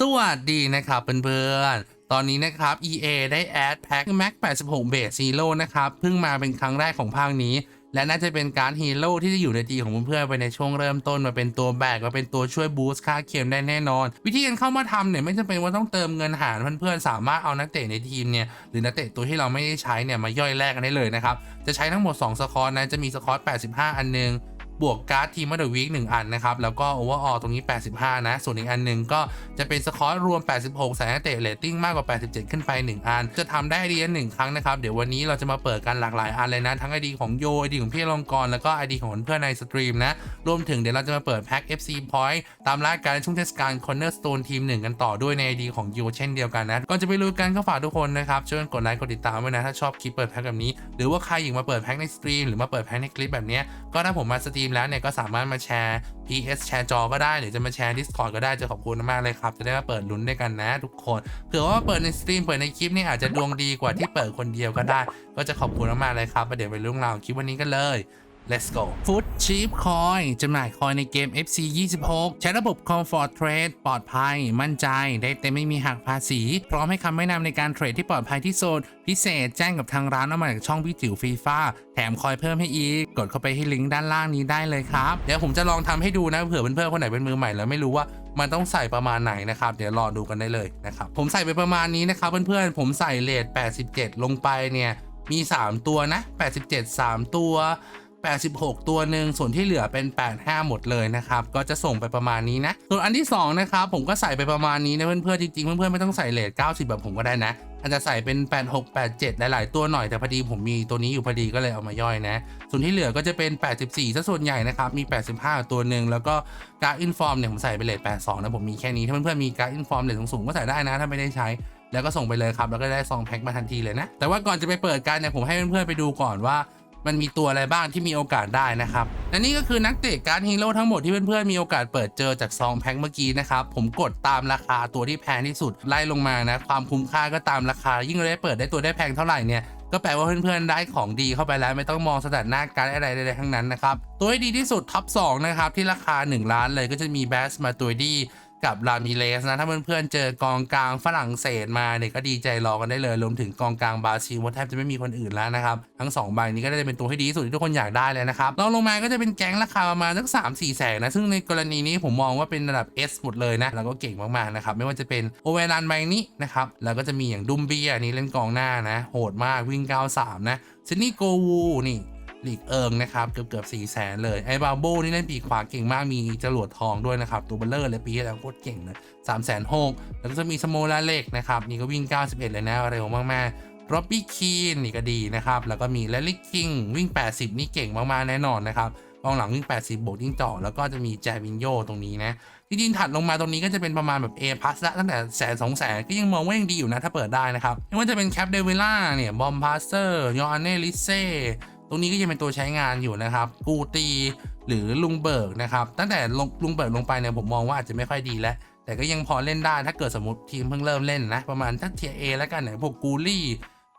สวัสดีนะครับเพื่อนๆ ตอนนี้นะครับ EA ได้แอดแพ็ค Mac 86 Base Zero นะครับ เพิ่งมาเป็นครั้งแรกของภาคนี้ และน่าจะเป็นการฮีโร่ที่จะอยู่ในทีของเพื่อนๆ ไปในช่วงเริ่มต้นมาเป็นตัวแบกมาเป็นตัวช่วยบูสต์ค่าเคมได้แน่นอน วิธีการเข้ามาทำเนี่ยไม่จำเป็นว่าต้องเติมเงินหารเพื่อนๆ สามารถเอานักเตะในทีมเนี่ยหรือนักเตะตัวที่เราไม่ได้ใช้เนี่ยมาย่อยแลกกันได้เลยนะครับ จะใช้ทั้งหมด 2สคอร์นะจะมีสคอร์85 อันหนึง บวกการ์ดทีมมาเดอะวีคหนึ่งอันนะครับ แล้วก็โอเวอร์ออลตรงนี้ 85 นะ ส่วนอีกอันหนึ่งก็จะเป็นสคอร์รวม 86ใส่นักเตะเรตติ้งมากกว่า 87 ขึ้นไป 1 อัน จะทำได้ไอเดีหนึ่งครั้งนะครับ เดี๋ยววันนี้เราจะมาเปิดกันหลากหลายอันเลยนะ ทั้งไอดีของโยไอดีของพี่ลงกรแล้วก็ไอดีของเพื่อนในสตรีมนะ รวมถึงเดี๋ยวเราจะมาเปิดแพ็ค FC Point ตามรายการช่วงเทศกาล Cornerstone ทีมหนึ่งกันต่อด้วยในไอดีของโยเช่นเดียวกันนะ ก่อนจะไปรู้กันก็ฝากทุกคนนะครับช่วยกดไลค์กดติดตามไว้นะถ้าชอบคลิปเปิดแพ็คแบบนี้หรือว่าใครอยากมาเปิดแพ็คในสตรีมหรือมาเปิดแพ็คในคลิปแบบนี้ก็ถ้าผมมาสตรีมแล้วเนี่ยก็สามารถมาแชร์ PS แชร์จอก็ได้ หรือจะมาแชร์ Discord ก็ได้จะขอบคุณมากเลยครับ จะได้มาเปิดลุ้นด้วยกันนะทุกคนเผื่อว่าเปิดในสตรีมเปิดในคลิปนี่อาจจะดวงดีกว่าที่เปิดคนเดียวก็ได้ ก็จะขอบคุณมากเลยครับประเดี๋ยวไปเรื่องราวของคลิปวันนี้กันเลย Let's go Food Cheap Coin จำหน่ายคอยในเกม FC 26 ใช้ระบบ Comfort Trade ปลอดภัย มั่นใจ ได้เต็มไม่มีหักภาษี พร้อมให้คำแนะนำในการเทรดที่ปลอดภัยที่สุด พิเศษแจ้งกับทางร้านเอามาจากช่องพี่จิ๋วฟีฟ่าแถมคอยเพิ่มให้อีก กดเข้าไปที่ลิงก์ด้านล่างนี้ได้เลยครับ เดี๋ยวผมจะลองทำให้ดูนะเผื่อเพื่อนๆคนไหนเป็นมือใหม่แล้วไม่รู้ว่ามันต้องใส่ประมาณไหนนะครับ เดี๋ยวรอดูกันได้เลยนะครับ ผมใส่ไปประมาณนี้นะครับเพื่อนๆ ผมใส่เลท87 ลงไปเนี่ย มี 3 ตัวนะ 87 3 ตัว 86 ตัวหนึ่งส่วนที่เหลือเป็น 85 หมดเลยนะครับ ก็จะส่งไปประมาณนี้นะ ส่วนอันที่2นะครับผมก็ใส่ไปประมาณนี้นะเพื่อนๆจริงๆเพื่อนๆไม่ต้องใส่เลท90 แบบผมก็ได้นะอาจจะใส่เป็น 86 87 หลายๆ ตัวหน่อยแต่พอดีผมมีตัวนี้อยู่พอดีก็เลยเอามาย่อยนะ ส่วนที่เหลือก็จะเป็น 84ซะส่วนใหญ่นะครับ มี 85 ตัวหนึ่งแล้วก็การ์ดอินฟอร์มเนี่ยผมใส่ไปเลท82 นะ ผมมีแค่นี้ถ้าเพื่อนๆมีการ์ดอินฟอร์มเลทสูงๆก็ใส่ได้นะถ้าไม่ได้ใช้แล้วก็ส่งไปเลยครับ แล้วก็ได้ซองแพ็คมาทันทีเลยนะ แต่ว่าก่อนจะไปเปิดกันเนี่ยผมให้เพื่อนๆไปดูก่อนว่า มันมีตัวอะไรบ้างที่มีโอกาสได้นะครับและนี่ก็คือนักเตะการฮีโร่ทั้งหมดที่เพื่อนๆมีโอกาสเปิดเจอจากซองแพ็คเมื่อกี้นะครับผมกดตามราคาตัวที่แพงที่สุดไล่ลงมานะความคุ้มค่าก็ตามราคา ยิ่งเราได้เปิดได้ตัวได้แพงเท่าไหร่เนี่ยก็แปลว่าเพื่อนๆได้ของดีเข้าไปแล้วไม่ต้องมองสถานะการอะไรใดๆทั้งนั้นนะครับตัวที่ดีที่สุดท็อป2นะครับที่ราคา 1 ล้านเลยก็จะมีแบสมาตัวดี กับลามิเลสนะ ถ้าเพื่อนๆเจอกองกลางฝรั่งเศสมาเนี่ยก็ดีใจรอกันได้เลยรวมถึงกองกลางบราซิลว่าแทบจะไม่มีคนอื่นแล้วนะครับ ทั้ง2ใบนี้ก็ได้เป็นตัวที่ดีที่สุดที่ทุกคนอยากได้เลยนะครับรองลงมาก็จะเป็นแก๊งราคาประมาณสัก3 4แสนนะซึ่งในกรณีนี้ผมมองว่าเป็นระดับ S หมดเลยนะแล้วก็เก่งมากๆนะครับไม่ว่าจะเป็นโอเวรันใบนี้นะครับแล้วก็จะมีอย่างดุมเบียนี่เล่นกองหน้านะ โหดมากวิ่ง 93 นะซินนี่โกวูนี่ ลีกเอิงนะครับเกือบเกือบสี่แสนเลยไอ้บาโบนี่เล่นปีกขวาเก่งมากมีจรวดทองด้วยนะครับตัวเบลเลอร์เลยปีที่แล้วโคตรเก่งเลยสามแสนหกแล้วก็จะมีสโมลาเล็กนะครับนี่ก็วิ่ง 91 เลยนะเร็วมากๆร็อบบี้คีนนี่ก็ดีนะครับ แล้วก็มีแลลิคิงวิ่ง 80 นี่เก่งมาก ๆ แน่นอนนะครับกองหลังวิ่ง 80 บวกยิ่งจ่อแล้วก็จะมีแจวินโยตรงนี้นะจริงๆถัดลงมาตรงนี้ก็จะเป็นประมาณแบบ A พัสละตั้งแต่แสนสองแสนก็ยังมองว่ายังดีอยู่นะ ถ้าเปิดได้นะครับไม่ว่าจะเป็นแคปเดวิล่าเนี่ย บอมพาสเซอร์ยอนเนลิเซ รงนี้ก็ยังเป็นตัวใช้งานอยู่นะครับ กูตีหรือลุงเบิร์กนะครับ ตั้งแต่ลงลุงเบิร์กลงไปเนี่ยผมมองว่าอาจจะไม่ค่อยดีแล้วแต่ก็ยังพอเล่นได้ถ้าเกิดสมมติทีมเพิ่งเริ่มเล่นนะ ประมาณทักเทียเอแล้วกันเนี่ยพวกกูลี่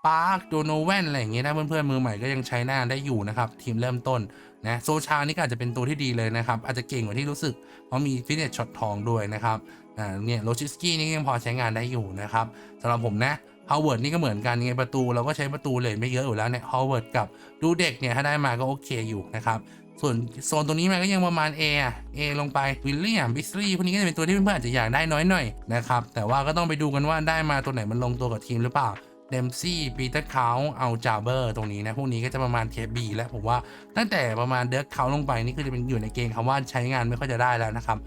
ปาร์คโดโนแวนอะไรอย่างเงี้ยนะเพื่อนๆมือใหม่ก็ยังใช้หน้าได้อยู่นะครับ ทีมเริ่มต้นนะโซชานี่ก็อาจจะเป็นตัวที่ดีเลยนะครับ อาจจะเก่งกว่าที่รู้สึก เพราะมีฟิตเนสช็อตทองด้วยนะครับอ่าเนี่ยโลชิสกี้นี่ยังพอใช้งานได้อยู่นะครับสำหรับผมนะ ฮาวเวิร์ดนี่ก็เหมือนกันไงประตูเราก็ใช้ประตูเลยไม่เยอะอยู่แล้วเนี่ยฮาวเวิร์ดกับดูเด็กเนี่ยถ้าได้มาก็โอเคอยู่นะครับส่วนโซนตรงนี้มันก็ยังประมาณ A อะ A ลงไปวิลเลียมบิสลี่พวกนี้ก็จะเป็นตัวที่เพื่อนๆอาจจะอยากได้น้อยหน่อยนะครับแต่ว่าก็ต้องไปดูกันว่าได้มาตัวไหนมันลงตัวกับทีมหรือเปล่าเดมซี่ปีเตอร์คาวเอาจาเบอร์ตรงนี้นะ พวกนี้ก็จะประมาณเคบีแล้วผมว่าตั้งแต่ประมาณเดิร์กเขาลงไปนี่คือจะเป็นอยู่ในเกณฑ์คำว่าใช้งานไม่ค่อยจะได้แล้วนะครับ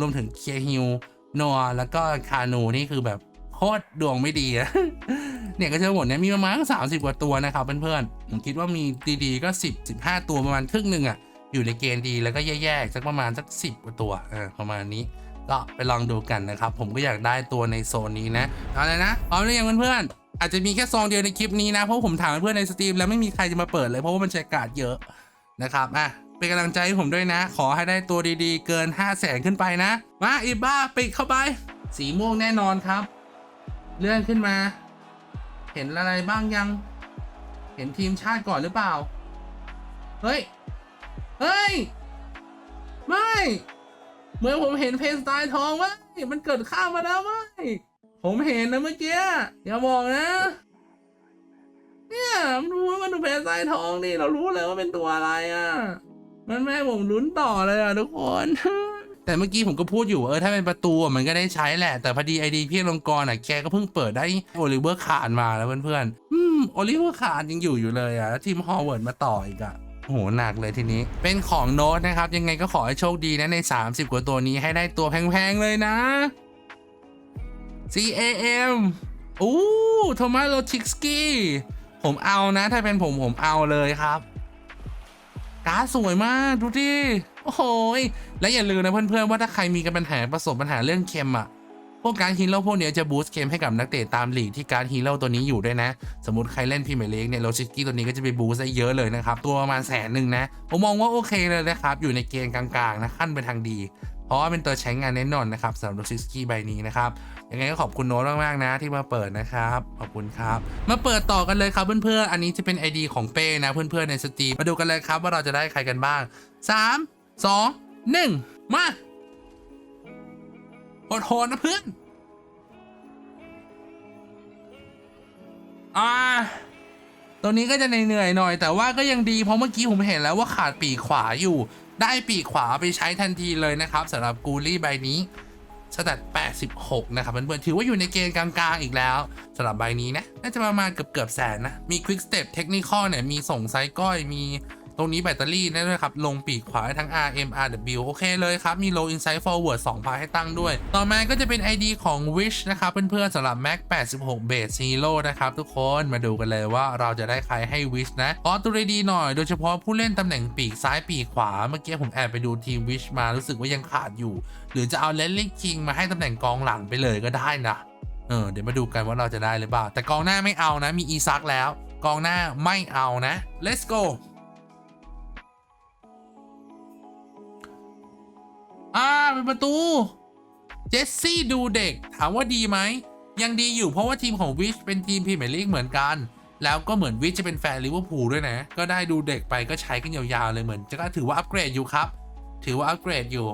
รวมถึงเคียฮิวโนแล้วก็คานูนี่คือแบบ ตรดวงไม่ดีอะเนี่ยก็จะหมดเนี่ยมีประมาณสามสิบกว่าตัวนะครับเพื่อนๆผมคิดว่ามีดีๆก็10 15ตัวประมาณครึ่งหนึ่งอะอยู่ในเกณฑ์ดีแล้วก็แย่ๆสักประมาณสัก10กว่าตัวประมาณนี้ก็ไปลองดูกันนะครับ ผมก็อยากได้ตัวในโซนนี้นะเอาเลยนะพร้อมหรือยังเพื่อนๆอาจจะมีแค่ซองเดียวในคลิปนี้นะเพราะผมถามเพื่อนในสตรีมแล้วไม่มีใครจะมาเปิดเลยเพราะว่ามันใช้กาดเยอะนะครับอะเป็นกำลังใจให้ผมด้วยนะ ขอให้ได้ตัวดีๆ เกิน 5 0 0แสนขึ้นไปนะ มาอีบ้าปิดเข้าไป สีม่วงแน่นอนครับ เลื่อนขึ้นมา เห็นอะไรบ้างยัง เห็นทีมชาติก่อนหรือเปล่า เฮ้ย เฮ้ย ไม่เหมือนผมเห็นเพนสไตล์ทองวะมันเกิดข้ามมาแล้วไหมผมเห็นนะเมื่อกี้ อย่าบอกนะ เนี่ยมันดูว่ามันดูแผลใต้ท้องนี่เรารู้เลยว่าเป็นตัวอะไรอะ มันแม่ผมลุ้นต่อเลยอะทุกคน แต่เมื่อกี้ผมก็พูดอยู่ว่าเออถ้าเป็นประตูอะมันก็ได้ใช้แหละ แต่พอดีไอดีพี่ลงกรอะแกก็เพิ่งเปิดได้โอลิเวอร์คาดมาแล้วเพื่อนๆอืมโอลิเวอร์คาดยังอยู่อยู่เลยอะแล้วทีมฮอร์เวิร์ดมาต่ออีกอะโอ้โหหนักเลยทีนี้ เป็นของโน้ตนะครับ ยังไงก็ขอให้โชคดีนะใน 30 กว่าตัวนี้ให้ได้ตัวแพงๆเลยนะ C A M อู้โทมัสโลชิกสกี้ผมเอานะ ถ้าเป็นผมผมเอาเลยครับการ์ดสวยมาก ดูดิ โอ้โหยและอย่าลืมนะเพื่อนๆว่าถ้าใครมีกันปัญหาประสบปัญหาเรื่องเค็มอะพวกการฮีโร่พวกนี้จะบูสต์เค็มให้กับนักเตะตามหลีกที่การฮีโร่ตัวนี้อยู่ด้วยนะ สมมติใครเล่นพรีเมียร์ลีกเนี่ยโลชิกกี้ตัวนี้ก็จะไปบูสต์ได้เยอะเลยนะครับ ตัวประมาณแสนหนึ่งนะ ผมมองว่าโอเคเลยนะครับ อยู่ในเกณฑ์กลางๆนะขั้นไปทางดี เพราะว่าเป็นตัวใช้งานแน่นอนนะครับสำหรับโลชิกี้ใบนี้นะครับยังไงก็ขอบคุณโน้ตมากๆนะที่มาเปิดนะครับขอบคุณครับ มาเปิดต่อกันเลยครับเพื่อนๆอันนี้จะเป็น ID ของเป้นะเพื่อนๆในสตรีมมาดูกันเลยครับว่าเราจะได้ใครกันบ้าง 3 2 1มาโหดๆนะเพื่อน อ่า ตัวนี้ก็จะเหนื่อยหน่อย แต่ว่าก็ยังดีเพราะเมื่อกี้ผมเห็นแล้วว่าขาดปีกขวาอยู่ ได้ปีกขวาไปใช้ทันทีเลยนะครับสำหรับกูลี่ใบนี้สแตท86 นะครับเพื่อนๆถือว่าอยู่ในเกณฑ์กลางๆ อีกแล้วสำหรับใบนี้นะ น่าจะประมาณเกือบๆแสนนะ มี Quick Step Technical เนี่ย มีส่งไซส์ก้อย มี ตรงนี้แบตเตอรี่นะด้วยครับ ลงปีกขวาทั้ง RM RW โอเคเลยครับ มี Low Insight Forward 2พาให้ตั้งด้วย ต่อมาก็จะเป็น ID ของ Wish นะครับ เพื่อนๆสำหรับ Mac 86 Base Zero นะครับ ทุกคนมาดูกันเลยว่าเราจะได้ใครให้ Wish นะขอตัวดีหน่อย โดยเฉพาะผู้เล่นตำแหน่งปีกซ้ายปีกขวา เมื่อกี้ผมแอบไปดูทีม Wish มารู้สึกว่ายังขาดอยู่ หรือจะเอาเลนลิคิงมาให้ตำแหน่งกองหลังไปเลยก็ได้นะเออเดี๋ยวมาดูกันว่าเราจะได้หรือเปล่าแต่กองหน้าไม่เอานะ มีอีซักแล้ว กองหน้าไม่เอานะ let's go เป็นประตู เจสซี่ดูเด็ก ถามว่าดีไหม ยังดีอยู่เพราะว่าทีมของวิชเป็นทีมพรีเมียร์ลีกเหมือนกัน แล้วก็เหมือนวิชจะเป็นแฟนลิเวอร์พูลด้วยนะ ก็ได้ดูเด็กไปก็ใช้กันยาวๆเลยเหมือนจะก็ถือว่าอัปเกรดอยู่ครับ ถือว่าอัปเกรดอยู่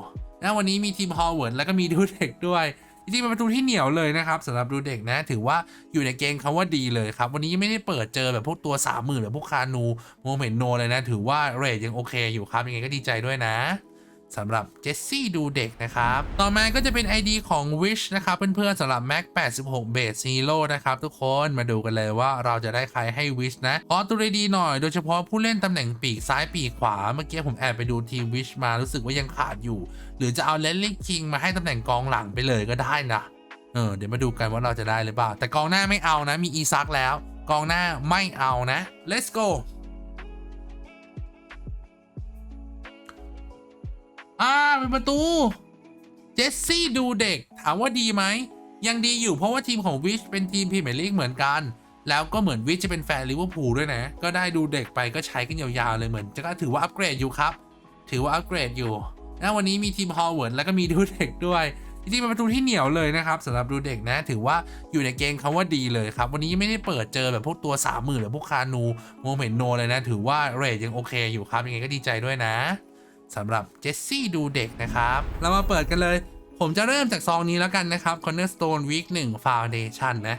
นะวันนี้มีทีมฮอลเวิร์ดแล้วก็มีดูเด็กด้วยจริงๆเป็นประตูที่เหนียวเลยนะครับสำหรับดูเด็กนะ ถือว่าอยู่ในเกณฑ์คำว่าดีเลยครับ วันนี้ไม่ได้เปิดเจอแบบพวกตัว3 0,000แบบพวกคานูโมเมนโนเลยนะ ถือว่าเรทยังโอเคอยู่ครับยังไงก็ดีใจด้วยนะ สำหรับเจสซี่ดูเด็กนะครับ ต่อมาก็จะเป็น ID ของ Wish นะครับ เพื่อนๆสำหรับ Mac 86 Base Zero นะครับ ทุกคนมาดูกันเลยว่าเราจะได้ใครให้ Wish นะขอตัวดีหน่อยโดยเฉพาะผู้เล่นตำแหน่งปีกซ้ายปีกขวา เมื่อกี้ผมแอบไปดูทีม Wish มารู้สึกว่ายังขาดอยู่ หรือจะเอาเลนลิงคิงมาให้ตำแหน่งกองหลังไปเลยก็ได้นะเออเดี๋ยวมาดูกันว่าเราจะได้หรือเปล่าแต่กองหน้าไม่เอานะมีอีซักแล้ว กองหน้าไม่เอานะ let's go อ่าเป็นประตู เจสซี่ดูเด็ก ถามว่าดีไหม ยังดีอยู่เพราะว่าทีมของวิชเป็นทีมพรีเมียร์ลีกเหมือนกัน แล้วก็เหมือนวิชจะเป็นแฟนลิเวอร์พูลด้วยนะ ก็ได้ดูเด็กไปก็ใช้กันยาวๆเลยเหมือน จะก็ถือว่าอัปเกรดอยู่ครับ ถือว่าอัปเกรดอยู่นะวันนี้มีทีมฮอลเวิร์ดแล้วก็มีดูเด็กด้วยจริงๆเป็นประตูที่เหนียวเลยนะครับสำหรับดูเด็กนะ ถือว่าอยู่ในเกณฑ์คำว่าดีเลยครับ วันนี้ไม่ได้เปิดเจอแบบพวกตัว3 0,000หรือพวกคานูโมเมนโนเลยนะ ถือว่าเรทยังโอเคอยู่ครับยังไงก็ดีใจด้วยนะ สำหรับเจสซี่ดูเด็กนะครับ เรามาเปิดกันเลย ผมจะเริ่มจากซองนี้แล้วกันนะครับ Cornerstone Week 1 Foundation นะ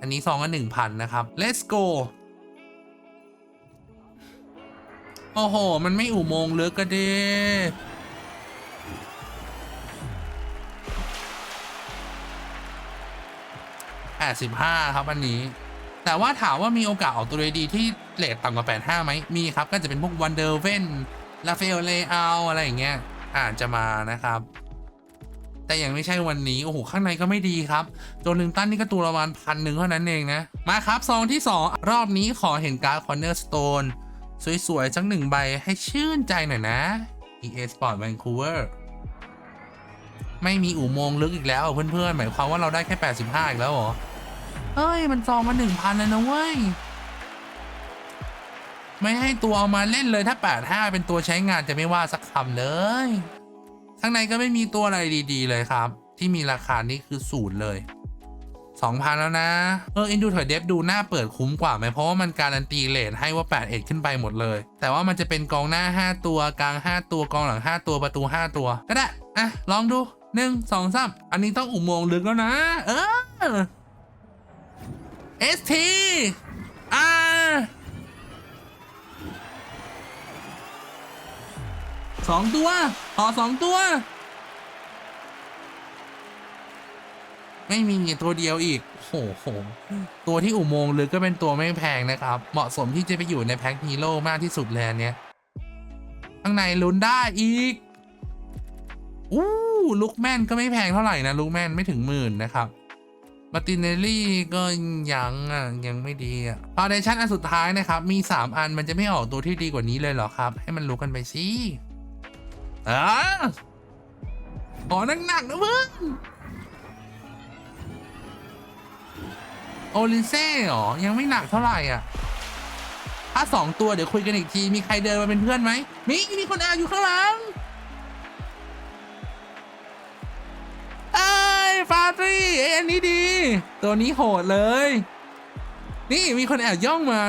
อันนี้ซองก็1,000 นะครับ Let's go โอ้โห มันไม่อุโมงค์ลึกก็เด้85ครับอันนี้ แต่ว่าถามว่ามีโอกาสออกตัวดีที่เลทต่ำกว่า85ไหมมีครับ ก็จะเป็นพวกวันเดอร์เวน ลาเฟลเลอาอะไรอย่างเงี้ยอาจจะมานะครับ แต่ยังไม่ใช่วันนี้ โอ้โห ข้างในก็ไม่ดีครับ ตัวหนึ่งตั้นนี่ก็ตัวประมาณพันหนึ่งเท่านั้นเองนะ มาครับ ซองที่ 2 รอบนี้ขอเห็นการ์ดคอนเนอร์สโตนสวยๆสักหนึ่งใบให้ชื่นใจหน่อยนะ EA Sport Vancouver ไม่มีอุโมงค์ลึกอีกแล้วเพื่อนๆ หมายความว่าเราได้แค่ 85 อีกแล้วเหรอ เฮ้ย มันซองมา1,000เลยนะเว้ย ไม่ให้ตัวเอามาเล่นเลยถ้า 85 เป็นตัวใช้งานจะไม่ว่าสักคำเลย ข้างในก็ไม่มีตัวอะไรดีๆเลยครับ ที่มีราคานี่คือศูนย์เลย2,000 แล้วนะ เอออินดูถอยเดฟดูหน้าเปิดคุ้มกว่าไหมเพราะว่ามันการันตีเลทให้ว่า8เอ็ดขึ้นไปหมดเลย แต่ว่ามันจะเป็นกองหน้า 5 ตัวกลาง 5 ตัวกองหลัง 5 ตัวประตู 5 ตัว ก็ได้ อะ ลองดูหนึ่งสองสามอันนี้ต้องอุโมงค์ลึกแล้วนะ เออ ST R สองตัวขอสองตัว ไม่มีตัวเดียวอีกโหโห ตัวที่อุโมงค์ลึกก็เป็นตัวไม่แพงนะครับ เหมาะสมที่จะไปอยู่ในแพ็คฮีโร่มากที่สุดเลยอันเนี้ยข้างในลุ้นได้อีกอู้ลูกแม่นก็ไม่แพงเท่าไหร่นะลูกแม่นไม่ถึงหมื่นนะครับมาตินเนลลี่ก็ยังอะยังไม่ดีอะฟาวเดชั่นอันสุดท้ายนะครับ มี 3 อันมันจะไม่ออกตัวที่ดีกว่านี้เลยเหรอครับ ให้มันรู้กันไปสิ อ่าขอหนักๆนะเพื่อนโอลินเซ่หรอ ยังไม่หนักเท่าไหร่อะ ถ้าสองตัวเดี๋ยวคุยกันอีกที มีใครเดินมาเป็นเพื่อนไหม มี มีคนแอบอยู่ข้างหลังเอ้ยฟาตรีเอ้ยอันนี้ดี ตัวนี้โหดเลย นี่มีคนแอบย่องมา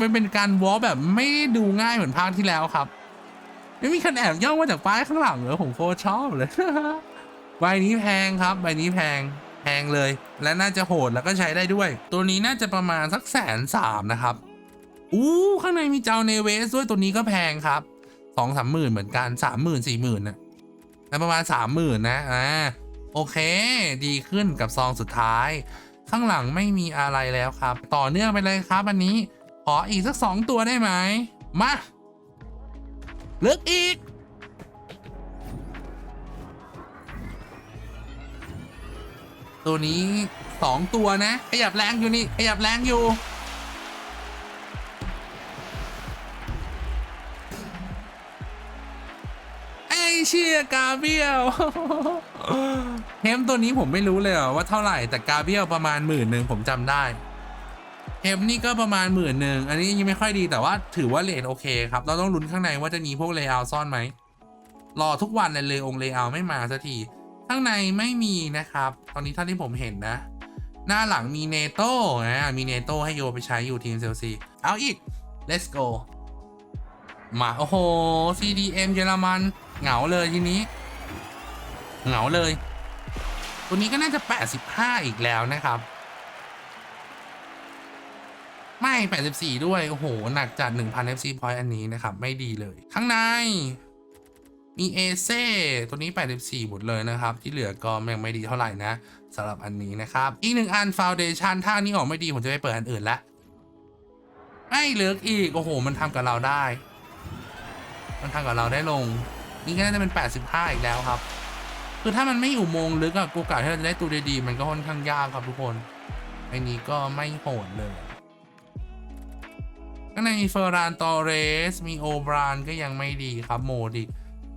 มันเป็นการวอลแบบไม่ดูง่ายเหมือนภาคที่แล้วครับ ไม่มีคนแอบย่องมาจากป้ายข้างหลังเหรอผมโคตรชอบเลย ใบนี้แพงครับ ใบนี้แพงแพงเลย และน่าจะโหดแล้วก็ใช้ได้ด้วย ตัวนี้น่าจะประมาณสักแสนสามนะครับอู้ข้างในมีเจ้าเนเวสด้วยตัวนี้ก็แพงครับสองสามหมื่นเหมือนกันสามหมื่นสี่หมื่นนะแต่ประมาณสามหมื่นนะอ่าโอเค ดีขึ้นกับซองสุดท้าย ข้างหลังไม่มีอะไรแล้วครับ ต่อเนื่องไปเลยครับอันนี้ ขออีกสักสองตัวได้ไหมมา ลือกอีก ตัวนี้สองตัวนะขยับแรงอยู่นี่ขยับแรงอยู่ไอเชียกาเบียลเฮมตัวนี้ผมไม่รู้เลยว่าเท่าไหร่แต่กาเบียลประมาณหมื่นหนึ่งผมจำได้ เฮมนี่ก็ประมาณหมื่นหนึ่งอันนี้ยังไม่ค่อยดีแต่ว่าถือว่าเลทโอเคครับ เราต้องลุ้นข้างในว่าจะมีพวกเลเยอร์ซ่อนไหม รอทุกวันเลยเลยองเลเยอร์ไม่มาสักที ข้างในไม่มีนะครับ ตอนนี้เท่าที่ผมเห็นนะ หน้าหลังมีเนโต้นะมีเนโต้ให้โยไปใช้อยู่ทีมเซลซีเอาอีก let's go มาโอ้โห CDM เยอรมันเหงาเลยทีนี้ เหงาเลย ตัวนี้ก็น่าจะ 85 อีกแล้วนะครับ ไม่ 84 ด้วย โอ้โห หนักจัด1,000 FC point อันนี้นะครับ ไม่ดีเลย ข้างใน มีเอเซ่ตัวนี้ 84 หมดเลยนะครับ ที่เหลือก็ยังไม่ดีเท่าไหร่นะสำหรับอันนี้นะครับ อีกหนึ่งอันฟาวเดชันถ้านี้ออกไม่ดี ผมจะไปเปิดอันอื่นละไม่เหลืออีก โอ้โห มันทำกับเราได้ มันทำกับเราได้ลง นี่ก็น่าจะเป็น 85 อีกแล้วครับ คือถ้ามันไม่อุโมงค์ลึกอะโอกาสที่เราจะได้ตัวดีๆมันก็ค่อนข้างยากครับทุกคนไอ้นี้ก็ไม่โหดเลย ข้างในมีเฟอร์รานตอเรส มีโอบรานก็ยังไม่ดีครับโมดิ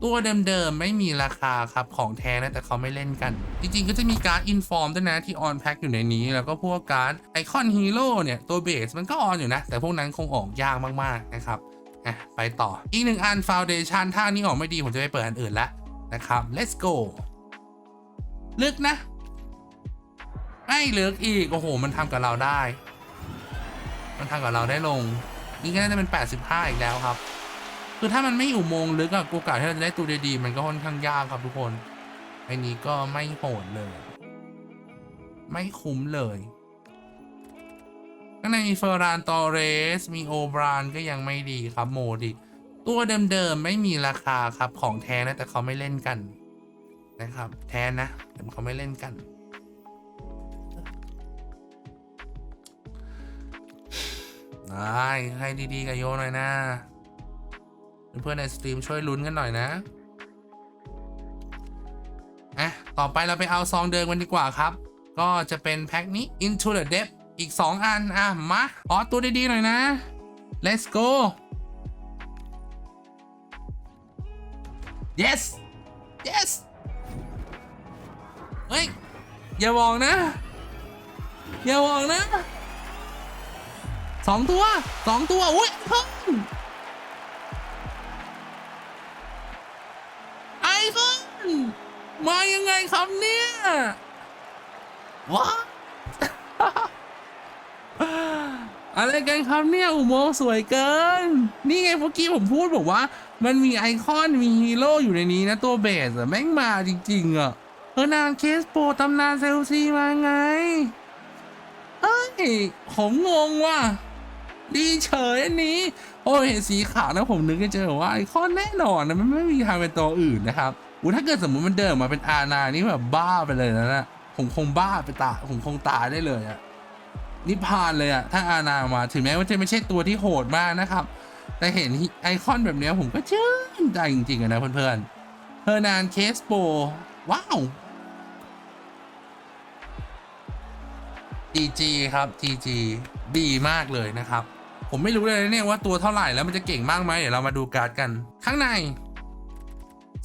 ตัวเดิมๆไม่มีราคาครับของแท้นะแต่เขาไม่เล่นกัน จริงๆก็จะมีการ์ดอินฟอร์มด้วยนะที่ออนแพ็คอยู่ในนี้ แล้วก็พวกการ์ดไอคอนฮีโร่เนี่ย ตัวเบสมันก็ออนอยู่นะ แต่พวกนั้นคงออกยากมากๆนะครับอะไปต่ออีกหนึ่งอันฟาวเดชันถ้านนี้ออกไม่ดี ผมจะไปเปิดอันอื่นละนะครับ let's go ลึกนะไม่ลึกอีก โอ้โห มันทำกับเราได้ มันทำกับเราได้ลง นี่ก็น่าจะเป็น 85 อีกแล้วครับ คือถ้ามันไม่อุโมงค์ลึกอะโอกาสที่เราจะได้ตัวดีๆมันก็ค่อนข้างยากครับทุกคนไอ้นี้ก็ไม่โหดเลย ไม่คุ้มเลยข้างในมีเฟอร์รานตอเรส มีโอบรานก็ยังไม่ดีครับโมดิ ตัวเดิมๆไม่มีราคาครับของแท้นะแต่เขาไม่เล่นกันนะครับ แท้นะแต่เขาไม่เล่นกัน ได้ให้ดีๆกับโยหน่อยนะเพื่อนในสตรีมช่วยลุ้นกันหน่อยนะอะต่อไปเราไปเอาซองเดิมกันดีกว่าครับ ก็จะเป็นแพ็คนี้ Into the Depth อีก 2 อัน อะ มาขอตัวดีๆหน่อยนะ let's go yes yes เฮ้ย อย่ามองนะ อย่ามองนะ สองตัวสองตัวอุ้ยเพิ่งไอคอนมายังไงครับเนี่ยว้าอะไรกันครับเนี่ยอุโมงค์สวยเกิน นี่ไงเมื่อกี้ผมพูดบอกว่า มันมีไอคอนมีฮีโร่อยู่ในนี้นะตัวเบสอะแม่งมาจริง ๆอะเออนานเคสโปตำนานเซลซีมาไงเอ้ย ผมงงว่ะ ดีเฉยอันนี้ โอ้ยเห็นสีขาวนะผมนึกในใจว่าไอคอนแน่นอนนะมันไม่มีทางเป็นตัวอื่นนะครับอูถ้าเกิดสมมุติมันเดินมาเป็นอานานี่แบบบ้าไปเลยนะนะผมคงบ้าไปตาผมคงตายได้เลยอะนิพานเลยอะถ้าอานามาถึงแม้ว่าจะไม่ใช่ตัวที่โหดมากนะครับ แต่เห็นไอคอนแบบนี้ผมก็ชื่นใจจริงๆนะเพื่อนๆเฮอร์นานเคสโปว้าว GG ครับ GG ดีมากเลยนะครับ ผมไม่รู้เลยนะเนี่ยว่าตัวเท่าไหร่แล้วมันจะเก่งมากไหมเดี๋ยวเรามาดูการ์ดกัน ข้างใน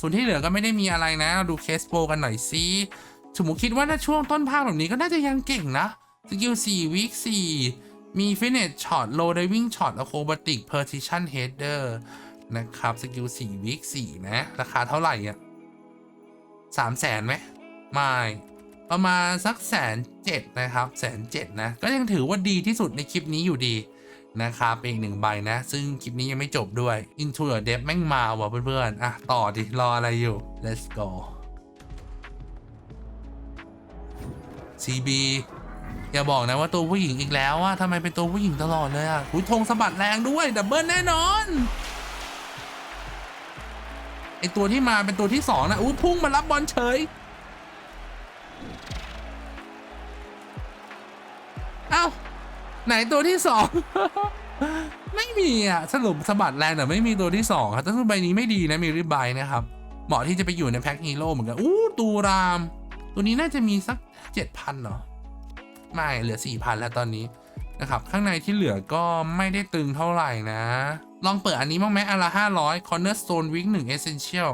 ส่วนที่เหลือก็ไม่ได้มีอะไรนะเราดูเคสโปกันหน่อยซิสมมติคิดว่าถ้าช่วงต้นภาคแบบนี้ก็น่าจะยังเก่งนะสกิล4วิก4มีฟินเนตช็อตโล d ดวิ่งช็อตอะโคบติกเพอร์ i ิชันเฮดเดอร์นะครับสกิล4วิก4นะ ราคาเท่าไหร่อะสามแสนไหมไม่ ประมาณสักแสนเจ็ดนะครับแสนเจ็ดนะ ก็ยังถือว่าดีที่สุดในคลิปนี้อยู่ดี นะครับเป็นอีกหนึ่งใบนะ ซึ่งคลิปนี้ยังไม่จบด้วย Into the Depth แม่งมาว่ะเพื่อนๆ อะ ต่อดิ รออะไรอยู่ let's go CB อย่าบอกนะว่าตัวผู้หญิงอีกแล้วอะทำไมเป็นตัวผู้หญิงตลอดเลยอะอุ้ยธงสะบัดแรงด้วย ดับเบิลแน่นอน ไอตัวที่มาเป็นตัวที่สองนะอู้พุ่งมารับบอลเฉย ไหนตัวที่สอง ไม่มีอะ สรุปสะบัดแรงแต่ไม่มีตัวที่สองครับแต่ตัวใบนี้ไม่ดีนะมีริบไบนะครับ เหมาะที่จะไปอยู่ในแพ็คฮีโร่เหมือนกัน อู้ตูราม ตัวนี้น่าจะมีสักเจ็ดพันเหรอ ไม่เหลือสี่พันแล้วตอนนี้นะครับ ข้างในที่เหลือก็ไม่ได้ตึงเท่าไหร่นะ ลองเปิดอันนี้บ้างไหมอันละห้าร้อย Cornerstone Week หนึ่ง Essential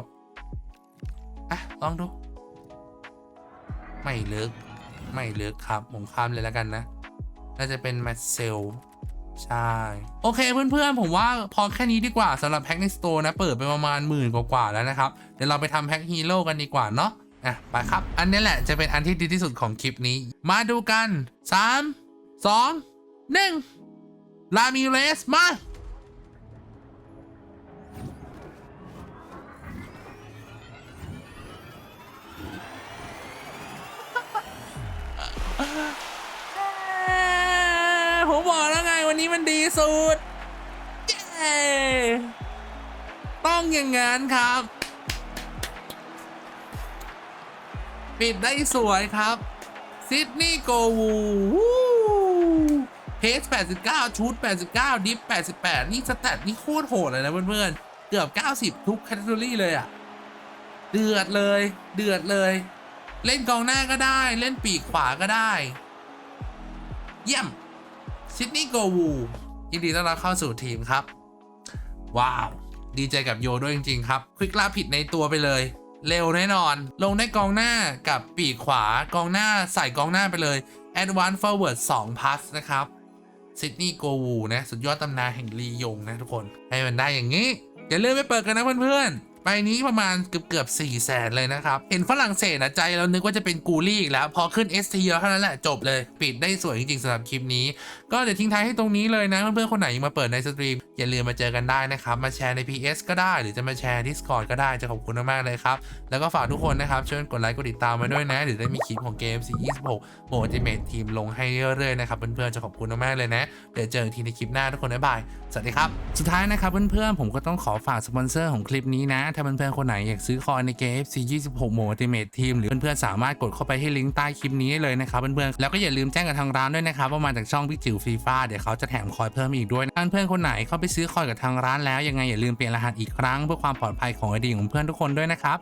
อะ ลองดู ไม่เลิก ไม่เลิกครับ ผมข้ามเลยแล้วกันนะ น่าจะเป็นแมทเซลใช่ โอเคเพื่อนๆ ผมว่าพอแค่นี้ดีกว่าสำหรับแพ็คในสโตร์นะ เปิดไปประมาณหมื่นกว่าๆแล้วนะครับ เดี๋ยวเราไปทำแพ็คฮีโร่กันดีกว่าเนาะอะไปครับ อันนี้แหละจะเป็นอันที่ดีที่สุดของคลิปนี้ มาดูกัน 3 2 1ลามิเลสมา มันดีสุด เย้ต้องอย่างงั้นครับ ปิดได้สวยครับ ซิดนีย์โกวูเพส89 ชุด 89 ดิฟ 88 นี่สแตทนี่โคตรโหดเลยนะเพื่อนๆ เกือบ 90 ทุกแคตตาล็อเลยอะเดือดเลย เดือดเลย เล่นกองหน้าก็ได้ เล่นปีกขวาก็ได้ เยี่ยม ซิดนีย์โกวูยินดีต้อนรับเข้าสู่ทีมครับ ว้าว ดีใจกับโยด้วยจริง ๆ ครับ ควิกลาผิดในตัวไปเลย เร็วแน่นอน ลงได้กองหน้ากับปีกขวากองหน้าใส่กองหน้าไปเลย Advance Forward 2 plus นะครับซิดนีย์โกวูนะ สุดยอดตำนานแห่งลียงนะทุกคน ให้มันได้อย่างนี้ อย่าลืมไปเปิดกันนะเพื่อนๆ ใบนี้ประมาณเกือบเกือบ4แสนเลยนะครับ เห็นฝรั่งเศสนะใจเรานึกว่าจะเป็นกูลี่อีกแล้ว พอขึ้น ST แล้วเท่านั้นแหละจบเลย ปิดได้สวยจริงๆสำหรับคลิปนี้ ก็เดี๋ยวทิ้งท้ายให้ตรงนี้เลยนะ เพื่อนๆคนไหนยังมาเปิดในสตรีม อย่าลืมมาเจอกันได้นะครับ มาแชร์ใน PS ก็ได้ หรือจะมาแชร์ Discord ก็ได้จะขอบคุณมากๆเลยครับ แล้วก็ฝากทุกคนนะครับช่วยกดไลค์กดติดตามมาด้วยนะเดี๋ยวได้มีคลิปของเกม426 โหมดจิเมททีมลงให้เรื่อยๆนะครับเพื่อนๆจะขอบคุณมากๆเลยนะเดี๋ยวเจอกันทีในคลิปหน้าทุกคนบ๊ายบายสวัสดีครับสุดท้ายนะครับเพื่อนๆผมก็ต้องขอฝากสปอนเซอร์ของคลิปนี้นะถ้าเพื่อนๆคนไหนอยากซื้อคอยในเกม FC 26โหมดติเมททีมหรือเพื่อนๆสามารถกดเข้าไปให้ลิงก์ใต้คลิปนี้ได้เลยนะครับเพื่อนๆแล้วก็อย่าลืมแจ้งกับทางร้านด้วยนะครับว่ามาจากช่องพี่จิ๋วฟีฟ่าเดี๋ยวเขาจะแถมคอยเพิ่มอีกด้วยเพื่อนๆคนไหนเข้าไปซื้อคอยกับทางร้านแล้วยังไงอย่าลืมเปลี่ยนรหัสอีกครั้งเพื่อความปลอดภัยของไอดีของเพื่อนทุกคนด้วยนะครับ